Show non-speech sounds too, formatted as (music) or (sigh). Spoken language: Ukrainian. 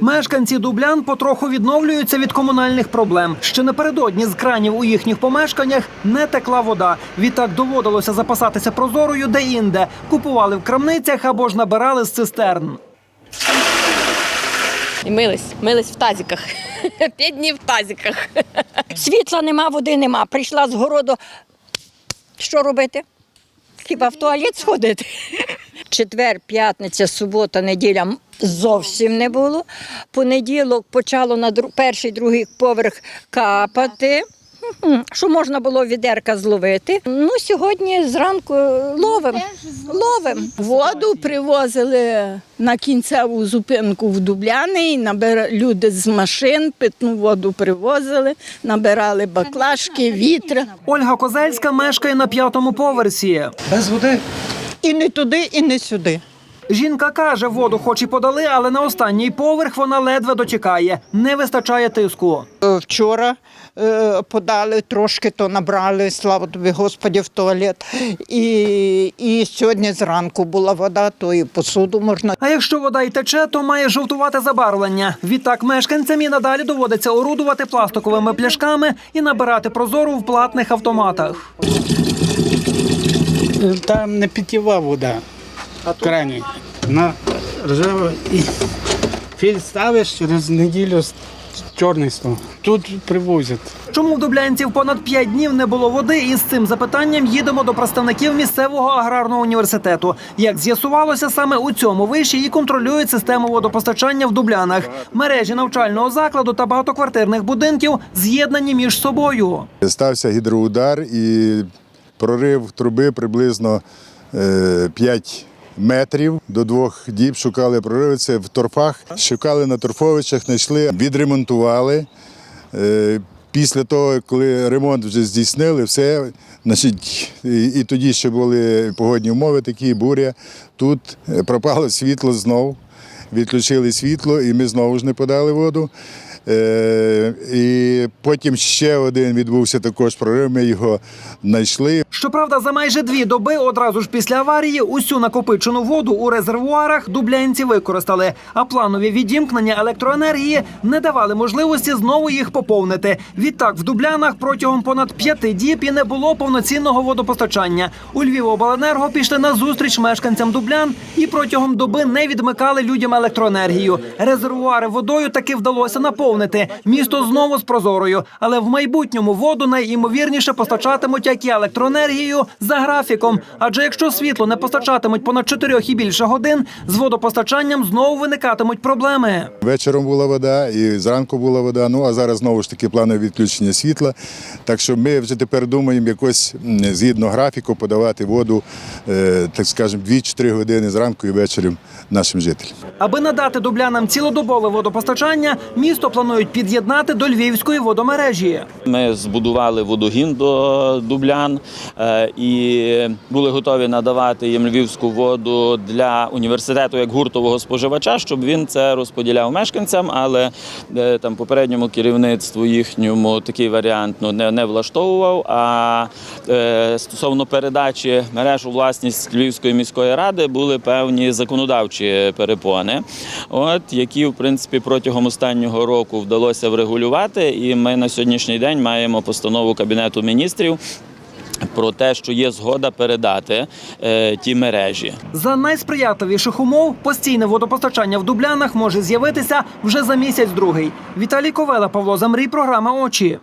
Мешканці Дублян потроху відновлюються від комунальних проблем. Ще напередодні з кранів у їхніх помешканнях не текла вода. Відтак доводилося запасатися прозорою де-інде. Купували в крамницях або ж набирали з цистерн. І мились, мились в тазиках. (laughs) П'ять днів в тазиках. (laughs) Світла нема, води нема. Прийшла з городу. Що робити? Хіба в туалет сходити? Четвер, п'ятниця, субота, неділя зовсім не було. Понеділок почало на дру- перший, другий поверх капати. Що можна було відерка зловити. Ну, сьогодні зранку ловим. Ловим. Воду привозили на кінцеву зупинку в Дубляни, і набира... люди з машин питну воду привозили, набирали баклажки, вітра. Ольга Козельська мешкає на п'ятому поверсі. Без води. І не туди, і не сюди. Жінка каже, воду хоч і подали, але на останній поверх вона ледве дотікає. Не вистачає тиску. Е, Вчора е, подали трошки, то набрали, слава тобі, Господі, в туалет. І, і сьогодні зранку була вода, то і посуду можна А якщо вода й тече, то має жовтувати забарвлення. Відтак мешканцям і надалі доводиться орудувати пластиковими пляшками і набирати прозору в платних автоматах. Там не питєва вода. В крані. Вона ржава і філь ставиш через неділю с- чорний став. Тут привозять. Чому в дублянців понад 5 днів не було води? І з цим запитанням їдемо до представників місцевого аграрного університету. Як з'ясувалося, саме у цьому виші і контролюють систему водопостачання в дублянах. Мережі навчального закладу та багатоквартирних будинків з'єднані між собою. Стався гідроудар і прорив труби приблизно е, 5 метрів до двох діб. Шукали прориви. Це в торфах. Шукали на торфовичах, знайшли, відремонтували. Е, Після того, коли ремонт вже здійснили, все, значить, і, і тоді ще були погодні умови, такі буря. Тут е, пропало світло знов, відключили світло, і ми знову ж не подали воду. Е, потім ще один відбувся також прорив. Ми його знайшли. Щоправда, за майже дві доби одразу ж після аварії усю накопичену воду у резервуарах дублянці використали, а планові відімкнення електроенергії не давали можливості знову їх поповнити. Відтак в дублянах протягом понад п'яти діб і не було повноцінного водопостачання. У Львівобленерго пішли на зустріч мешканцям дублян і протягом доби не відмикали людям електроенергію. Резервуари водою таки вдалося наповнити. Місто знову з прозорою, але в майбутньому воду найімовірніше постачатимуть як і електроенергію за графіком. Адже якщо світло не постачатимуть понад 4 і більше годин, з водопостачанням знову виникатимуть проблеми. Вечором була вода, і зранку була вода. Ну а зараз знову ж таки планове відключення світла. Так що ми вже тепер думаємо якось згідно графіку подавати воду, е, так скажемо, 2-4 години зранку і ввечері нашим жителям. Аби надати дублянам цілодобове водопостачання, місто планують під'єднати до львівської водомережі. Ми збудували водогін до Дублян е, і були готові надавати їм львівську воду для університету як гуртового споживача, щоб він це розподіляв мешканцям. Але е, там попередньому керівництву їхньому такий варіант ну, не, не влаштовував. А е, стосовно передачі мереж у власність Львівської міської ради були певні законодавчі перепони, от які в принципі протягом останнього року вдалося врегулювати. Ми на сьогоднішній день маємо постанову кабінету міністрів. Про те, що є згода передати е, ті мережі. За найсприятливіших умов постійне водопостачання в дублянах може з'явитися вже за місяць другий. Віталій Ковела, Павло Замрій, програма Очі.